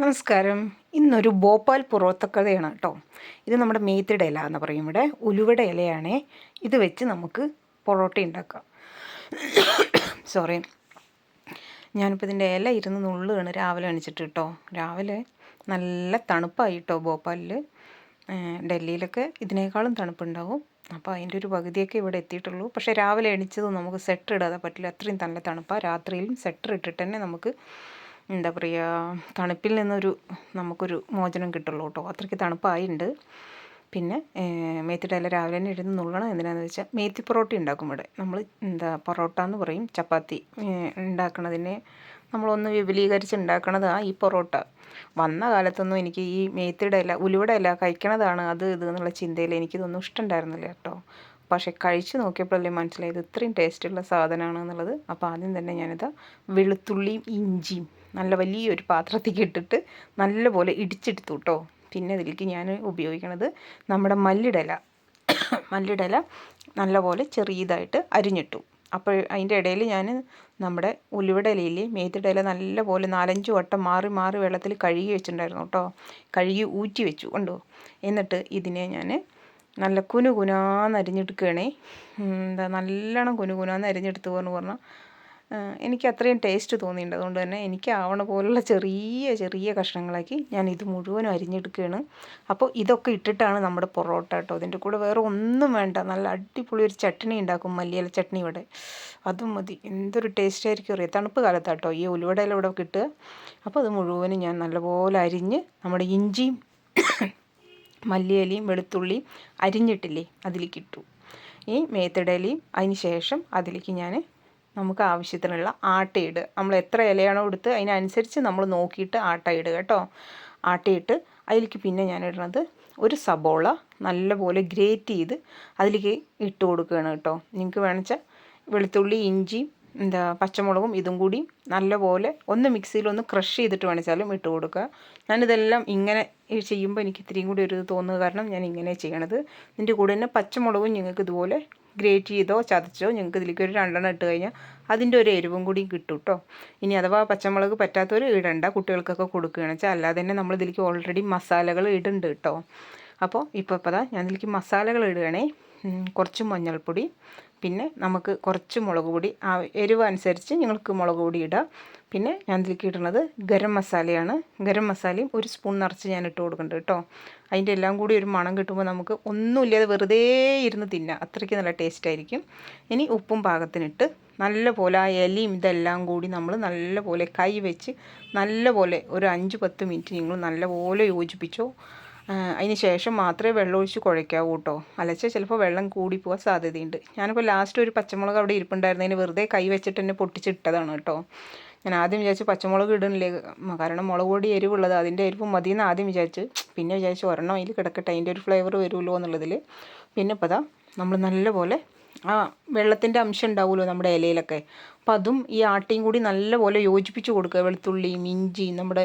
നമസ്കാരം. ഇന്നൊരു ഭോപ്പാൽ പുറത്തക്കഥയാണ് കേട്ടോ. ഇത് നമ്മുടെ മേത്തിയുടെ ഇല എന്ന് പറയും ഇവിടെ. ഉലുവയുടെ ഇലയാണേ. ഇത് വെച്ച് നമുക്ക് പൊറോട്ട ഉണ്ടാക്കാം. സോറി ഞാനിപ്പോൾ ഇതിന്റെ ഇല ഇരുന്ന് നുള്ളുകയാണ്. രാവിലെ എണിച്ചിട്ട് കേട്ടോ. രാവിലെ നല്ല തണുപ്പായി കേട്ടോ ഭോപ്പാലിൽ ഡൽഹിയിലൊക്കെ ഇതിനേക്കാളും തണുപ്പുണ്ടാവും. അപ്പോൾ അതിന്റെ ഒരു പകുതിയൊക്കെ ഇവിടെ എത്തിയിട്ടുള്ളൂ. പക്ഷേ രാവിലെ എണിച്ചത് നമുക്ക് സെറ്റർ ഇടാതെ പറ്റില്ല. അത്രയും നല്ല തണുപ്പാണ് രാത്രിയിലും സെറ്റർ ഇട്ടിട്ട് തന്നെ നമുക്ക് എന്താ പറയുക തണുപ്പിൽ നിന്നൊരു നമുക്കൊരു മോചനം കിട്ടുള്ളൂ കേട്ടോ. അത്രയ്ക്ക് തണുപ്പായിട്ടുണ്ട് പിന്നെ മേത്തിയുടെ ഇല രാവിലെ തന്നെ ഇരുന്ന് നുള്ളണം. എന്തിനാണെന്ന് വെച്ചാൽ മേത്തി പൊറോട്ട ഉണ്ടാക്കും ഇവിടെ. നമ്മൾ എന്താ പൊറോട്ട എന്ന് പറയും ചപ്പാത്തി. ഉണ്ടാക്കണതിനെ നമ്മളൊന്ന് വിപുലീകരിച്ച് ഉണ്ടാക്കണതാണ് ഈ പൊറോട്ട. വന്ന കാലത്തൊന്നും എനിക്ക് ഈ മേത്തിയുടെ ഇല ഉലുവയുടെ ഇല കഴിക്കണതാണ് അത് ഇത് എന്നുള്ള ചിന്തയിൽ എനിക്കിതൊന്നും ഇഷ്ടമുണ്ടായിരുന്നില്ല കേട്ടോ. പക്ഷേ കഴിച്ച് നോക്കിയപ്പോഴല്ലേ മനസ്സിലായത് ഇത്രയും ടേസ്റ്റുള്ള സാധനമാണ് എന്നുള്ളത്. അപ്പോൾ ആദ്യം തന്നെ ഞാനിത് വെളുത്തുള്ളിയും ഇഞ്ചിയും നല്ല വലിയൊരു പാത്രത്തേക്ക് ഇട്ടിട്ട് നല്ലപോലെ ഇടിച്ചെടുത്തു കേട്ടോ പിന്നെ ഇതിലേക്ക് ഞാൻ ഉപയോഗിക്കണത് നമ്മുടെ മല്ലിടല. മല്ലിടല നല്ലപോലെ ചെറിയതായിട്ട് അരിഞ്ഞിട്ടു. അപ്പോൾ അതിന്റെ ഇടയിൽ ഞാൻ നമ്മുടെ ഉലുവയുടെ ഇലയിൽ മേത്തിയുടെ ഇല നല്ലപോലെ നാലഞ്ച് വട്ടം മാറി മാറി വെള്ളത്തിൽ കഴുകി വെച്ചിട്ടുണ്ടായിരുന്നു കേട്ടോ. കഴുകി ഊറ്റി വെച്ചു കണ്ടോ? എന്നിട്ട് ഇതിനെ ഞാൻ നല്ല കുനു കുനാന്ന് അരിഞ്ഞെടുക്കുകയാണേ എന്താ നല്ലോണം കുനു കുനാന്ന് അരിഞ്ഞെടുത്തു എന്ന് പറഞ്ഞാൽ എനിക്ക് അത്രയും ടേസ്റ്റ് തോന്നിയിട്ടുണ്ട്. അതുകൊണ്ട് തന്നെ എനിക്ക് ആവണ പോലുള്ള ചെറിയ ചെറിയ കഷ്ണങ്ങളാക്കി ഞാൻ ഇത് മുഴുവനും അരിഞ്ഞെടുക്കുകയാണ്. അപ്പോൾ ഇതൊക്കെ ഇട്ടിട്ടാണ് നമ്മുടെ പൊറോട്ട കേട്ടോ. ഇതിന്റെ കൂടെ വേറെ ഒന്നും വേണ്ട. നല്ല അടിപൊളി ഒരു ചട്നി ഉണ്ടാക്കും മല്ലിയില ചട്നി ഇവിടെ. അതും മതി. എന്തൊരു ടേസ്റ്റ് ആയിരിക്കും അറിയാം? തണുപ്പ് കാലത്താട്ടോ ഈ ഉലുവടയിൽ ഇവിടെ കിട്ടുക. അപ്പോൾ അത് മുഴുവനും ഞാൻ നല്ലപോലെ അരിഞ്ഞ് നമ്മുടെ ഇഞ്ചിയും മല്ലിയിലയും വെളുത്തുള്ളിയും അരിഞ്ഞിട്ടില്ലേ അതിലേക്ക് ഇട്ടു. ഈ മേത്തിടയിലയും അതിന് ശേഷം അതിലേക്ക് ഞാൻ നമുക്ക് ആവശ്യത്തിനുള്ള ആട്ടയിട് നമ്മൾ എത്ര ഇലയാണോ എടുത്ത് അതിനനുസരിച്ച് നമ്മൾ നോക്കിയിട്ട് ആട്ടയിട് കേട്ടോ. ആട്ടയിട്ട് അതിലേക്ക് പിന്നെ ഞാൻ ഇടുന്നത് ഒരു സബോള നല്ലപോലെ ഗ്രേറ്റ് ചെയ്ത് അതിലേക്ക് ഇട്ട് കൊടുക്കുകയാണ് കേട്ടോ. നിങ്ങൾക്ക് വേണമെച്ചാൽ വെളുത്തുള്ളി ഇഞ്ചി എന്താ പച്ചമുളകും ഇതും കൂടി നല്ലപോലെ ഒന്ന് മിക്സിയിൽ ഒന്ന് ക്രഷ് ചെയ്തിട്ട് വേണിച്ചാലും ഇട്ട് കൊടുക്കുക. ഞാനിതെല്ലാം ഇങ്ങനെ ചെയ്യുമ്പോൾ എനിക്ക് ഇത്രയും കൂടി ഒരു തോന്നുക കാരണം ഞാൻ ഇങ്ങനെ ചെയ്യണത്. ഇതിന്റെ കൂടെ തന്നെ പച്ചമുളകും ഞങ്ങൾക്ക് ഇതുപോലെ ഗ്രേറ്റ് ചെയ്തോ ചതച്ചോ ഞങ്ങൾക്ക് ഇതിലേക്ക് ഒരു രണ്ടെണ്ണം ഇട്ട് കഴിഞ്ഞാൽ അതിന്റെ ഒരു എരിവും കൂടി കിട്ടും കേട്ടോ ഇനി അഥവാ പച്ചമുളക് പറ്റാത്തവർ ഇടണ്ട കുട്ടികൾക്കൊക്കെ കൊടുക്കുകയാണ് വെച്ചാൽ. അല്ലാതെ തന്നെ നമ്മൾ ഇതിലേക്ക് ഓൾറെഡി മസാലകൾ ഇടുന്നുണ്ട് കേട്ടോ അപ്പോൾ ഇപ്പോൾ ഇപ്പോൾ ഞാൻ ഇതിലേക്ക് മസാലകൾ ഇടുകയാണേ. കുറച്ച് മഞ്ഞൾപ്പൊടി പിന്നെ നമുക്ക് കുറച്ച് മുളക് പൊടി ആ എരിവ് അനുസരിച്ച് നിങ്ങൾക്ക് മുളക് പൊടി ഇടാം. പിന്നെ ഞാൻ ഇതിലേക്ക് ഇടുന്നത് ഗരം മസാലയാണ്. ഗരം മസാലയും ഒരു സ്പൂൺ നിറച്ച് ഞാൻ ഇട്ട് കൊടുക്കുന്നുണ്ട് കേട്ടോ. അതിന്റെ എല്ലാം കൂടി ഒരു മണം കിട്ടുമ്പോൾ നമുക്ക് ഒന്നുമില്ലാതെ വെറുതെ ഇരുന്ന് തിന്നാം. അത്രയ്ക്ക് നല്ല ടേസ്റ്റ് ആയിരിക്കും. ഇനി ഉപ്പും പാകത്തിനിട്ട് നല്ലപോലെ ആ ഇലയും ഇതെല്ലാം കൂടി നമ്മൾ നല്ലപോലെ കൈ വെച്ച് നല്ലപോലെ ഒരു അഞ്ച് പത്ത് മിനിറ്റ് നിങ്ങൾ നല്ലപോലെ യോജിപ്പിച്ചോ. അതിന് ശേഷം മാത്രമേ വെള്ളം ഒഴിച്ച് കുഴയ്ക്കാവൂ കേട്ടോ അലച്ചാൽ ചിലപ്പോൾ വെള്ളം കൂടി പോകാൻ സാധ്യതയുണ്ട്. ഞാനിപ്പോൾ ലാസ്റ്റ് ഒരു പച്ചമുളക് അവിടെ ഇരിപ്പുണ്ടായിരുന്നതിന് വെറുതെ കൈ വെച്ചിട്ട് തന്നെ പൊട്ടിച്ചിട്ടതാണ് കേട്ടോ ഞാൻ ആദ്യം വിചാരിച്ചു പച്ചമുളക് ഇടണില്ലേ കാരണം മുളക് പൊടി എരിവുള്ളത് അതിന്റെ എരിവ് മതി എന്ന് ആദ്യം വിചാരിച്ചു. പിന്നെ വിചാരിച്ചു ഒരെണ്ണം അതിൽ കിടക്കട്ടെ അതിന്റെ ഒരു ഫ്ലേവർ വരുമല്ലോ എന്നുള്ളതിൽ പിന്നെ ഇപ്പോൾ നമ്മൾ നല്ലപോലെ ആ വെള്ളത്തിന്റെ അംശം ഉണ്ടാവുമല്ലോ നമ്മുടെ ഇലയിലൊക്കെ. അപ്പം അതും ഈ ആട്ടിയും കൂടി നല്ലപോലെ യോജിപ്പിച്ച് കൊടുക്കുക. വെളുത്തുള്ളി മിഞ്ചി നമ്മുടെ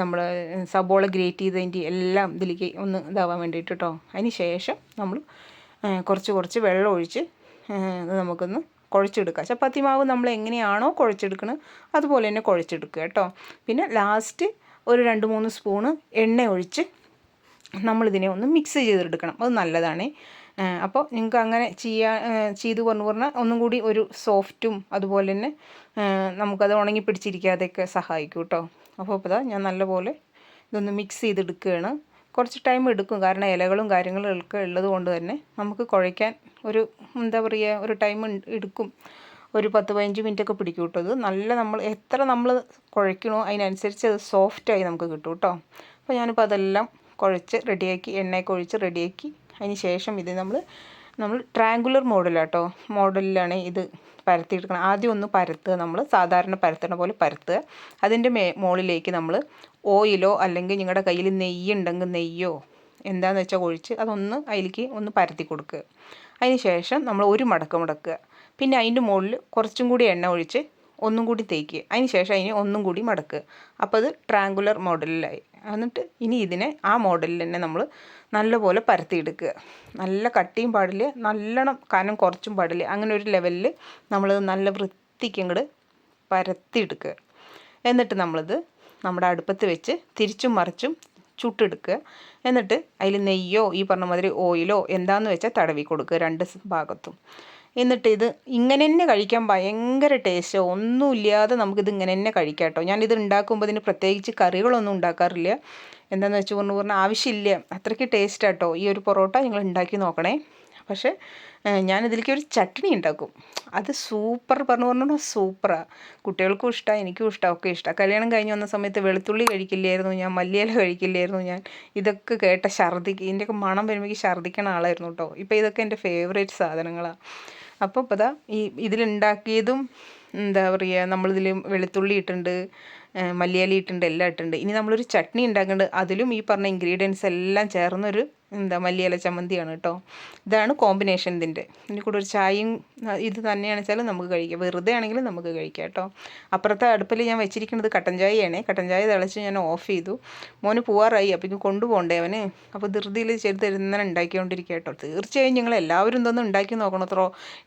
നമ്മുടെ സബോള ഗ്രേറ്റ് ചെയ്തതിന്റെ എല്ലാം ഇതിലേക്ക് ഒന്ന് ഇതാവാൻ വേണ്ടിയിട്ട് കേട്ടോ അതിന് ശേഷം നമ്മൾ കുറച്ച് കുറച്ച് വെള്ളം ഒഴിച്ച് നമുക്കൊന്ന് കുഴച്ചെടുക്കുക. ചപ്പാത്തി മാവ് നമ്മൾ എങ്ങനെയാണോ കുഴച്ചെടുക്കുന്നത് അതുപോലെ തന്നെ കുഴച്ചെടുക്കുക കേട്ടോ പിന്നെ ലാസ്റ്റ് ഒരു രണ്ട് മൂന്ന് സ്പൂണ് എണ്ണ ഒഴിച്ച് നമ്മളിതിനെ ഒന്ന് മിക്സ് ചെയ്തെടുക്കണം. അത് നല്ലതാണ്. അപ്പോൾ നിങ്ങൾക്ക് അങ്ങനെ ചെയ്യാൻ ചെയ്ത് പറഞ്ഞു പറഞ്ഞാൽ ഒന്നും കൂടി ഒരു സോഫ്റ്റും അതുപോലെ തന്നെ നമുക്കത് ഉണങ്ങി പിടിച്ചിരിക്കാതെയൊക്കെ സഹായിക്കും കേട്ടോ. അപ്പോൾ ഇപ്പോൾ ഞാൻ നല്ലപോലെ ഇതൊന്ന് മിക്സ് ചെയ്തെടുക്കുകയാണ്. കുറച്ച് ടൈം എടുക്കും. കാരണം ഇലകളും കാര്യങ്ങളും ഒക്കെ ഉള്ളത് കൊണ്ട് തന്നെ നമുക്ക് കുഴയ്ക്കാൻ ഒരു എന്താ പറയുക ഒരു ടൈം എടുക്കും. ഒരു പത്ത് പതിനഞ്ച് മിനിറ്റ് ഒക്കെ പിടിക്കും കേട്ടോ ഇത്. നല്ല നമ്മൾ എത്ര നമ്മൾ കുഴയ്ക്കണോ അതിനനുസരിച്ച് അത് സോഫ്റ്റായി നമുക്ക് കിട്ടും കേട്ടോ. അപ്പോൾ ഞാനിപ്പോൾ അതെല്ലാം കുഴച്ച് റെഡിയാക്കി എണ്ണയൊക്കെ ഒഴിച്ച് റെഡിയാക്കി അതിന് ശേഷം ഇത് നമ്മൾ നമ്മൾ ട്രാങ്കുലർ മോഡലാട്ടോ മോഡലിലാണ് ഇത് പരത്തിയെടുക്കണം. ആദ്യം ഒന്ന് പരത്തുക. നമ്മൾ സാധാരണ പരത്തണ പോലെ പരത്തുക. അതിന്റെ മേ മുകളിലേക്ക് നമ്മൾ ഓയിലോ അല്ലെങ്കിൽ നിങ്ങളുടെ കയ്യിൽ നെയ്യ് ഉണ്ടെങ്കിൽ നെയ്യോ എന്താണെന്ന് വെച്ചാൽ ഒഴിച്ച് അതൊന്ന് അതിലേക്ക് ഒന്ന് പരത്തി കൊടുക്കുക. അതിന് ശേഷം നമ്മൾ ഒരു മടക്ക് മടക്കുക. പിന്നെ അതിന്റെ മുകളിൽ കുറച്ചും കൂടി എണ്ണ ഒഴിച്ച് ഒന്നും കൂടി തേക്കുക. അതിന് ശേഷം അതിന് ഒന്നും കൂടി മടക്കുക. അപ്പോൾ അത് ട്രാങ്കുലർ മോഡലിലായി എന്നിട്ട് ഇനി ഇതിനെ ആ മോഡലിൽ തന്നെ നമ്മൾ നല്ലപോലെ പരത്തിയെടുക്കുക. നല്ല കട്ടിയും പാടില്ല നല്ലോണം കനം കുറച്ചും പാടില്ല അങ്ങനെ ഒരു ലെവലിൽ നമ്മൾ നല്ല വൃത്തിക്ക് അങ്ങോട്ട് പരത്തിയെടുക്കുക. എന്നിട്ട് നമ്മളിത് നമ്മുടെ അടുപ്പത്ത് വെച്ച് തിരിച്ചും മറിച്ചും ചുട്ടെടുക്കുക. എന്നിട്ട് അതിൽ നെയ്യോ ഈ പറഞ്ഞ മാതിരി ഓയിലോ എന്താണെന്ന് വെച്ചാൽ തടവി കൊടുക്കുക രണ്ട് ഭാഗത്തും. എന്നിട്ട് ഇത് ഇങ്ങനെ തന്നെ കഴിക്കാൻ ഭയങ്കര ടേസ്റ്റ് ഒന്നുമില്ലാതെ നമുക്കിത് ഇങ്ങനെ തന്നെ കഴിക്കാം കേട്ടോ. ഞാനിത് ഉണ്ടാക്കുമ്പോൾ ഇതിന് പ്രത്യേകിച്ച് കറികളൊന്നും ഉണ്ടാക്കാറില്ല. എന്താണെന്ന് വെച്ച് പറഞ്ഞു പറഞ്ഞാൽ ആവശ്യമില്ല. അത്രയ്ക്ക് ടേസ്റ്റ് കേട്ടോ. ഈ ഒരു പൊറോട്ട നിങ്ങൾ ഉണ്ടാക്കി നോക്കണേ. പക്ഷേ ഞാനിതിലേക്ക് ഒരു ചട്നി ഉണ്ടാക്കും. അത് സൂപ്പർ പറഞ്ഞു പറഞ്ഞാൽ സൂപ്പറാണ് കുട്ടികൾക്കും ഇഷ്ടമാണ് എനിക്കും ഇഷ്ടമാണ് ഒക്കെ ഇഷ്ടമാണ് കല്യാണം കഴിഞ്ഞ് വന്ന സമയത്ത് വെളുത്തുള്ളി കഴിക്കില്ലായിരുന്നു ഞാൻ മല്ലിയില കഴിക്കില്ലായിരുന്നു ഞാൻ. ഇതൊക്കെ കേട്ട ഛർദ്ദിക്ക് ഇതിന്റെയൊക്കെ മണം വരുമ്പോഴേക്ക് ഛർദ്ദിക്കണ ആളായിരുന്നു കേട്ടോ. ഇപ്പോൾ ഇതൊക്കെ എന്റെ ഫേവറേറ്റ് സാധനങ്ങളാണ് അപ്പോൾ ഇപ്പോൾ ഇതാ ഈ ഇതിലുണ്ടാക്കിയതും എന്താ പറയുക നമ്മളിതിൽ വെളുത്തുള്ളി ഇട്ടിട്ടുണ്ട്. മല്ലിയില ഇട്ടുണ്ട് എല്ലാം ഇട്ടുണ്ട് ഇനി നമ്മളൊരു ചട്നി ഉണ്ടാക്കുന്നുണ്ട് അതിലും ഈ പറഞ്ഞ ഇൻഗ്രീഡിയൻസ് എല്ലാം ചേർന്നൊരു എന്താ മല്ലിയില ചമ്മന്തിയാണ് കേട്ടോ. ഇതാണ് കോമ്പിനേഷൻ ഇതിന്റെ. ഇതിന്റെ കൂടെ ഒരു ചായയും ഇത് തന്നെയാണ് വെച്ചാൽ നമുക്ക് കഴിക്കാം. വെറുതെ ആണെങ്കിലും നമുക്ക് കഴിക്കാം കേട്ടോ. അപ്പുറത്തെ അടുപ്പിൽ ഞാൻ വെച്ചിരിക്കുന്നത് കട്ടൻ ചായയാണ്. കട്ടൻ ചായ തിളച്ച് ഞാൻ ഓഫ് ചെയ്തു. മോന് പോവാറായി അപ്പം ഇത് കൊണ്ടുപോകണ്ടേ അവന്? അപ്പോൾ ധൃതിയിൽ ചെയ്ത് തരുന്നതിനെ ഉണ്ടാക്കിക്കൊണ്ടിരിക്കുക കേട്ടോ. തീർച്ചയായും ഞങ്ങൾ എല്ലാവരും ഇതൊന്നും ഉണ്ടാക്കി നോക്കണം അത്രോ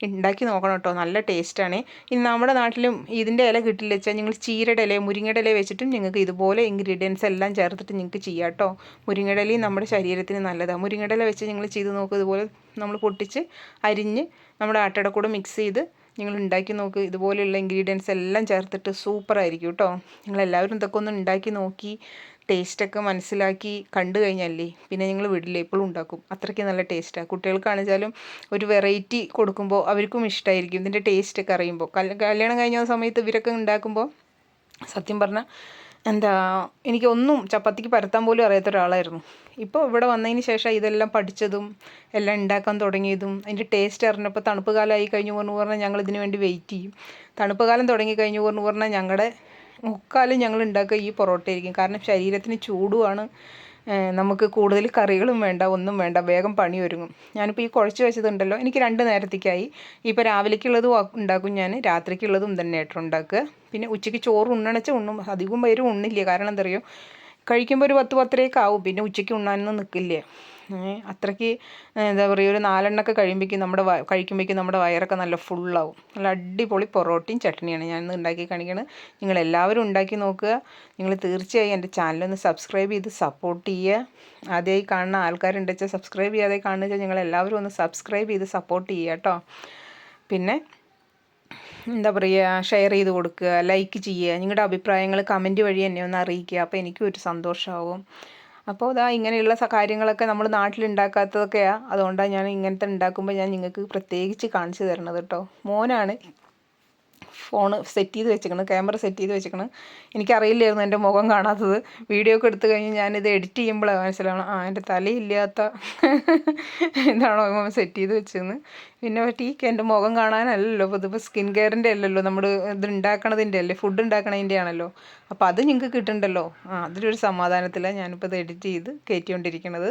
ഉണ്ടാക്കി നോക്കണം കേട്ടോ. നല്ല ടേസ്റ്റാണ് ഇനി നമ്മുടെ നാട്ടിലും ഇതിന്റെ ഇല കിട്ടില്ല വെച്ചാൽ നിങ്ങൾ ചീരയുടെ ഇല മുരിങ്ങയുടെ വെച്ചിട്ടും നിങ്ങൾക്ക് ഇതുപോലെ ഇൻഗ്രീഡിയൻസ് എല്ലാം ചേർത്തിട്ട് നിങ്ങൾക്ക് ചെയ്യാം കേട്ടോ മുരിങ്ങയുടെ നമ്മുടെ ശരീരത്തിന് നല്ലതാണ് മുരിങ്ങടല വെച്ച് നിങ്ങൾ ചെയ്ത് നോക്കുക ഇതുപോലെ നമ്മൾ പൊട്ടിച്ച് അരിഞ്ഞ് നമ്മുടെ ആട്ടയുടെ കൂടെ മിക്സ് ചെയ്ത് നിങ്ങൾ ഉണ്ടാക്കി നോക്ക്. ഇതുപോലെയുള്ള ഇൻഗ്രീഡിയൻസ് എല്ലാം ചേർത്തിട്ട് സൂപ്പറായിരിക്കും കേട്ടോ നിങ്ങളെല്ലാവരും ഇതൊക്കെ ഒന്ന് ഉണ്ടാക്കി നോക്കി ടേസ്റ്റൊക്കെ മനസ്സിലാക്കി കണ്ടു കഴിഞ്ഞല്ലേ? പിന്നെ നിങ്ങൾ വീട്ടിൽ എപ്പോഴും ഉണ്ടാക്കും. അത്രയ്ക്ക് നല്ല ടേസ്റ്റാണ് കുട്ടികൾക്കാണെച്ചാലും ഒരു വെറൈറ്റി കൊടുക്കുമ്പോൾ അവർക്കും ഇഷ്ടമായിരിക്കും ഇതിന്റെ ടേസ്റ്റൊക്കെ അറിയുമ്പോൾ. കല്യാണം കഴിഞ്ഞ സമയത്ത് ഇവരൊക്കെ ഉണ്ടാക്കുമ്പോൾ സത്യം പറഞ്ഞാൽ എന്താ എനിക്കൊന്നും ചപ്പാത്തിക്ക് പരത്താൻ പോലും അറിയാത്ത ഒരാളായിരുന്നു. ഇപ്പോൾ ഇവിടെ വന്നതിന് ശേഷം ഇതെല്ലാം പഠിച്ചതും എല്ലാം ഉണ്ടാക്കാൻ തുടങ്ങിയതും അതിന്റെ ടേസ്റ്റ് അറിഞ്ഞപ്പോൾ തണുപ്പ് കാലമായി കഴിഞ്ഞു പറഞ്ഞു പറഞ്ഞാൽ ഞങ്ങൾ ഇതിനു വേണ്ടി വെയിറ്റ് ചെയ്യും. തണുപ്പ് കാലം തുടങ്ങി കഴിഞ്ഞു പറഞ്ഞു പറഞ്ഞാൽ ഞങ്ങളുടെ മുക്കാലും ഞങ്ങൾ ഉണ്ടാക്കുക ഈ പൊറോട്ടയായിരിക്കും. കാരണം ശരീരത്തിന് ചൂടുമാണ് നമുക്ക് കൂടുതൽ കറികളും വേണ്ട ഒന്നും വേണ്ട വേഗം പണി ഒരുങ്ങും. ഞാനിപ്പോൾ ഈ കുഴച്ച് വെച്ചതുണ്ടല്ലോ എനിക്ക് രണ്ട് നേരത്തേക്കായി. ഇപ്പോൾ രാവിലേക്കുള്ളതും ഉണ്ടാക്കും ഞാൻ രാത്രിക്കുള്ളതും തന്നെ ആയിട്ട് ഉണ്ടാക്കുക. പിന്നെ ഉച്ചയ്ക്ക് ചോറ് ഉണ്ണണച്ച ഉണ്ണും അധികം പേരും ഉണ്ണില്ല. കാരണം എന്താ അറിയുമോ കഴിക്കുമ്പോൾ ഒരു പത്ത് പത്തരയൊക്കെ ആവും പിന്നെ ഉച്ചയ്ക്ക് ഉണ്ണാനൊന്നും നിൽക്കില്ലേ അത്രയ്ക്ക് എന്താ പറയുക ഒരു നാലെണ്ണമൊക്കെ കഴിയുമ്പോഴേക്കും നമ്മുടെ കഴിക്കുമ്പോഴേക്കും നമ്മുടെ വയറൊക്കെ നല്ല ഫുള്ളാവും. നല്ല അടിപൊളി പൊറോട്ടയും ചട്നിയാണ് ഞാൻ ഇന്ന് ഉണ്ടാക്കി കാണിക്കുന്നത് നിങ്ങൾ എല്ലാവരും ഉണ്ടാക്കി നോക്കുക. നിങ്ങൾ തീർച്ചയായും എന്റെ ചാനലൊന്ന് സബ്സ്ക്രൈബ് ചെയ്ത് സപ്പോർട്ട് ചെയ്യുക. ആദ്യമായി കാണുന്ന ആൾക്കാരുണ്ട് വെച്ചാൽ സബ്സ്ക്രൈബ് ചെയ്യാതെ കാണുക നിങ്ങൾ എല്ലാവരും ഒന്ന് സബ്സ്ക്രൈബ് ചെയ്ത് സപ്പോർട്ട് ചെയ്യുക കേട്ടോ. പിന്നെ എന്താ പറയുക ഷെയർ ചെയ്ത് കൊടുക്കുക ലൈക്ക് ചെയ്യുക. നിങ്ങളുടെ അഭിപ്രായങ്ങൾ കമന്റ് വഴി എന്നെ ഒന്ന് അറിയിക്കുക. അപ്പോൾ എനിക്കും ഒരു സന്തോഷമാവും. അപ്പോൾ ഇതാ ഇങ്ങനെയുള്ള കാര്യങ്ങളൊക്കെ നമ്മൾ നാട്ടിലുണ്ടാക്കാത്തതൊക്കെയാണ് അതുകൊണ്ടാണ് ഞാൻ ഇങ്ങനത്തെ ഉണ്ടാക്കുമ്പോൾ ഞാൻ നിങ്ങൾക്ക് പ്രത്യേകിച്ച് കാണിച്ചു തരണത് കേട്ടോ മോനാണ്. ഫോൺ സെറ്റ് ചെയ്ത് വെച്ചേക്കണം ക്യാമറ സെറ്റ് ചെയ്ത് വെച്ചേക്കണം. എനിക്കറിയില്ലായിരുന്നു എന്റെ മുഖം കാണാത്തത്. വീഡിയോ ഒക്കെ എടുത്തു കഴിഞ്ഞ് ഞാനിത് എഡിറ്റ് ചെയ്യുമ്പോഴാണ് മനസ്സിലാവണം. ആ എന്റെ തലയില്ലാത്ത എന്താണോ സെറ്റ് ചെയ്ത് വെച്ചതെന്ന് പിന്നെ ടീക്ക് എന്റെ മുഖം കാണാനല്ലല്ലോ. അപ്പോൾ ഇതിപ്പോൾ സ്കിൻ കെയറിന്റെ അല്ലല്ലോ. നമ്മൾ ഇത് ഉണ്ടാക്കണതിന്റെ അല്ലേ? ഫുഡ് ഉണ്ടാക്കണതിന്റെ ആണല്ലോ. അപ്പോൾ അത് നിങ്ങൾക്ക് കിട്ടണ്ടല്ലോ. ആ അതിലൊരു സമാധാനത്തിലാണ് ഞാനിപ്പോൾ ഇത് എഡിറ്റ് ചെയ്ത് കയറ്റിക്കൊണ്ടിരിക്കണത്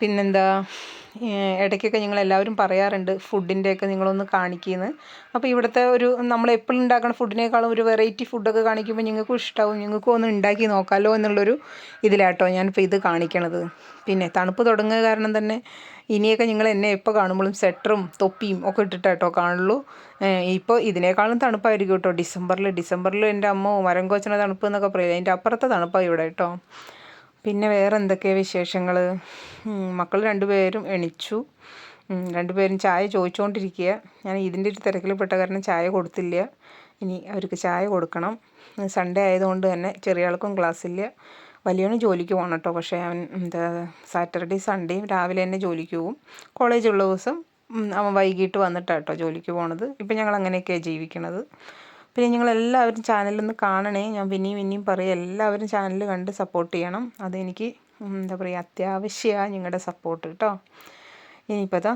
പിന്നെന്താ ഇടയ്ക്കൊക്കെ എല്ലാവരും പറയാറുണ്ട് ഫുഡിന്റെയൊക്കെ നിങ്ങളൊന്ന് കാണിക്കുമെന്ന് അപ്പോൾ ഇവിടുത്തെ ഒരു നമ്മൾ എപ്പോഴും ഉണ്ടാക്കുന്ന ഫുഡിനേക്കാളും ഒരു വെറൈറ്റി ഫുഡൊക്കെ കാണിക്കുമ്പോൾ നിങ്ങൾക്കും ഇഷ്ടമാവും നിങ്ങൾക്കും ഒന്ന് ഉണ്ടാക്കി നോക്കാമല്ലോ എന്നുള്ളൊരു ഇതിലാട്ടോ ഞാനിപ്പോൾ ഇത് കാണിക്കണത്. പിന്നെ തണുപ്പ് തുടങ്ങുക കാരണം തന്നെ ഇനിയൊക്കെ നിങ്ങൾ എന്നെ എപ്പോൾ കാണുമ്പോഴും സ്വെറ്ററും തൊപ്പിയും ഒക്കെ ഇട്ടിട്ടാട്ടോ കാണുള്ളൂ. ഇപ്പോൾ ഇതിനേക്കാളും തണുപ്പായിരിക്കും കേട്ടോ. ഡിസംബറിൽ ഡിസംബറിൽ എന്റെ അമ്മ മരം കോച്ചണ തണുപ്പ് എന്നൊക്കെ പറയും. അതിന്റെ അപ്പുറത്തെ തണുപ്പാണ് ഇവിടെ കേട്ടോ. പിന്നെ വേറെ എന്തൊക്കെയാണ് വിശേഷങ്ങൾ മക്കൾ രണ്ടുപേരും എണിച്ചു. രണ്ടുപേരും ചായ ചോദിച്ചുകൊണ്ടിരിക്കുക ഞാൻ ഇതിന്റെ ഒരു തിരക്കിൽ പെട്ട കാരണം ചായ കൊടുത്തില്ല. ഇനി അവർക്ക് ചായ കൊടുക്കണം. സൺഡേ ആയതുകൊണ്ട് തന്നെ ചെറിയ ആൾക്കും ക്ലാസ്സില്ല. വലിയവന് ജോലിക്ക് പോകണം കേട്ടോ പക്ഷേ അവൻ എന്താ സാറ്റർഡേ സൺഡേയും രാവിലെ തന്നെ ജോലിക്ക് പോകും കോളേജുള്ള ദിവസം അവൻ വൈകിട്ട് വന്നിട്ടാണ് കേട്ടോ ജോലിക്ക് പോണത്. ഇപ്പം ഞങ്ങൾ അങ്ങനെയൊക്കെയാണ് ജീവിക്കണത്. പിന്നെ നിങ്ങളെല്ലാവരും ചാനലൊന്ന് കാണണേ. ഞാൻ പിന്നെയും പിന്നെയും പറയും എല്ലാവരും ചാനൽ കണ്ട് സപ്പോർട്ട് ചെയ്യണം. അതെനിക്ക് എന്താ പറയുക അത്യാവശ്യമാണ് നിങ്ങളുടെ സപ്പോർട്ട് കേട്ടോ ഇനിയിപ്പോൾ അതാ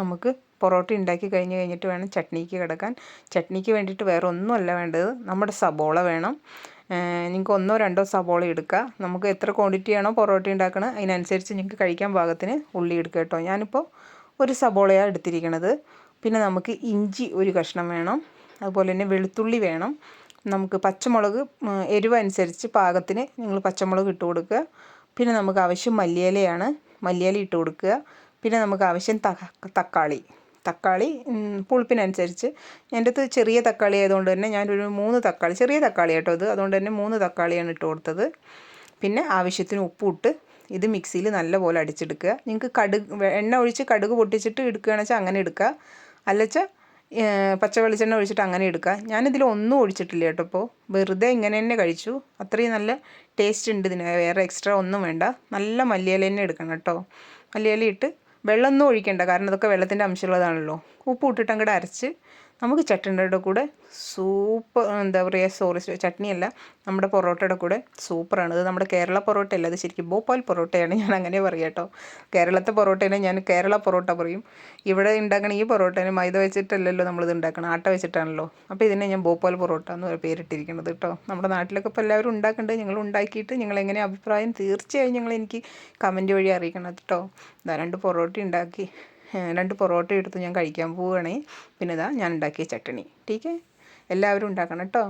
നമുക്ക് പൊറോട്ട ഉണ്ടാക്കി കഴിഞ്ഞ് കഴിഞ്ഞിട്ട് വേണം ചട്നിക്ക് കിടക്കാൻ. ചട്നിക്ക് വേണ്ടിയിട്ട് വേറെ ഒന്നുമല്ല വേണ്ടത്. നമ്മുടെ സബോള വേണം. നിങ്ങൾക്ക് ഒന്നോ രണ്ടോ സബോള എടുക്കുക നമുക്ക് എത്ര ക്വാണ്ടിറ്റി ആണോ പൊറോട്ട ഉണ്ടാക്കണം അതിനനുസരിച്ച് നിങ്ങൾക്ക് കഴിക്കാൻ പാകത്തിന് ഉള്ളി എടുക്കുക കേട്ടോ. ഞാനിപ്പോൾ ഒരു സബോളയാണ് എടുത്തിരിക്കണത്. പിന്നെ നമുക്ക് ഇഞ്ചി ഒരു കഷ്ണം വേണം. അതുപോലെ തന്നെ വെളുത്തുള്ളി വേണം. നമുക്ക് പച്ചമുളക് എരിവ് അനുസരിച്ച് പാകത്തിന് നിങ്ങൾ പച്ചമുളക് ഇട്ട് കൊടുക്കുക. പിന്നെ നമുക്ക് ആവശ്യം മല്ലിയിലയാണ് മല്ലിയില ഇട്ട് കൊടുക്കുക. പിന്നെ നമുക്ക് ആവശ്യം തക്കാളി. തക്കാളി പുളിപ്പിനനുസരിച്ച്. എന്റെ അടുത്ത് ചെറിയ തക്കാളി ആയതുകൊണ്ട് തന്നെ ഞാനൊരു മൂന്ന് തക്കാളി ചെറിയ തക്കാളി കേട്ടോ അത് അതുകൊണ്ട് തന്നെ മൂന്ന് തക്കാളിയാണ് ഇട്ട് കൊടുത്തത്. പിന്നെ ആവശ്യത്തിന് ഉപ്പും ഇട്ട് ഇത് മിക്സിയിൽ നല്ലപോലെ അടിച്ചെടുക്കുക. നിങ്ങൾക്ക് കടുക് എണ്ണ ഒഴിച്ച് കടുക് പൊട്ടിച്ചിട്ട് എടുക്കുകയാണെന്ന് വെച്ചാൽ അങ്ങനെ എടുക്കുക. അല്ലച്ചാൽ പച്ച വെളിച്ചെണ്ണ ഒഴിച്ചിട്ട് അങ്ങനെ എടുക്കുക. ഞാനിതിൽ ഒന്നും ഒഴിച്ചിട്ടില്ല കേട്ടോ ഇപ്പോൾ വെറുതെ ഇങ്ങനെ തന്നെ കഴിച്ചു. അത്രയും നല്ല ടേസ്റ്റ് ഉണ്ട് ഇതിന്. വേറെ എക്സ്ട്രാ ഒന്നും വേണ്ട. നല്ല മല്ലിയില തന്നെ എടുക്കണം കേട്ടോ. മല്ലിയില ഇട്ട് വെള്ളമൊന്നും ഒഴിക്കണ്ട. കാരണം ഇതൊക്കെ വെള്ളത്തിന്റെ അംശമുള്ളതാണല്ലോ. ഉപ്പ് ഇട്ടിട്ട് അങ്ങോട്ട് അരച്ച് നമുക്ക് ചട്ടണിയുടെ കൂടെ സൂപ്പർ എന്താ പറയുക സോറി ചട്നിയല്ല നമ്മുടെ പൊറോട്ടയുടെ കൂടെ സൂപ്പറാണ്. ഇത് നമ്മുടെ കേരള പൊറോട്ട അല്ല അത് ശരിക്കും ഭോപ്പാൽ പൊറോട്ടയാണ്. ഞാൻ അങ്ങനെ പറയാം കേട്ടോ കേരളത്തെ പൊറോട്ടേനെ ഞാൻ കേരള പൊറോട്ട പറയും. ഇവിടെ ഉണ്ടാക്കണ ഈ പൊറോട്ടേനെ മൈദ വെച്ചിട്ടല്ലല്ലോ നമ്മളിത് ഉണ്ടാക്കണം ആട്ട വെച്ചിട്ടാണല്ലോ. അപ്പോൾ ഇതിനെ ഞാൻ ഭോപ്പാൽ പൊറോട്ട എന്ന് പേരിട്ടിരിക്കുന്നത് കേട്ടോ നമ്മുടെ നാട്ടിലൊക്കെ ഇപ്പോൾ എല്ലാവരും ഉണ്ടാക്കേണ്ടത് ഞങ്ങൾ ഉണ്ടാക്കിയിട്ട് നിങ്ങൾ എങ്ങനെ അഭിപ്രായം തീർച്ചയായും നിങ്ങൾ എനിക്ക് കമന്റ് വഴി അറിയിക്കണം കേട്ടോ ഇതാ രണ്ട് പൊറോട്ട ഉണ്ടാക്കി രണ്ട് പൊറോട്ട എടുത്ത് ഞാൻ കഴിക്കാൻ പോവുകയാണ് പിന്നെ ഇതാ ഞാൻ ഉണ്ടാക്കിയ ചട്ടണി ടീക്കേ? എല്ലാവരും ഉണ്ടാക്കണം കേട്ടോ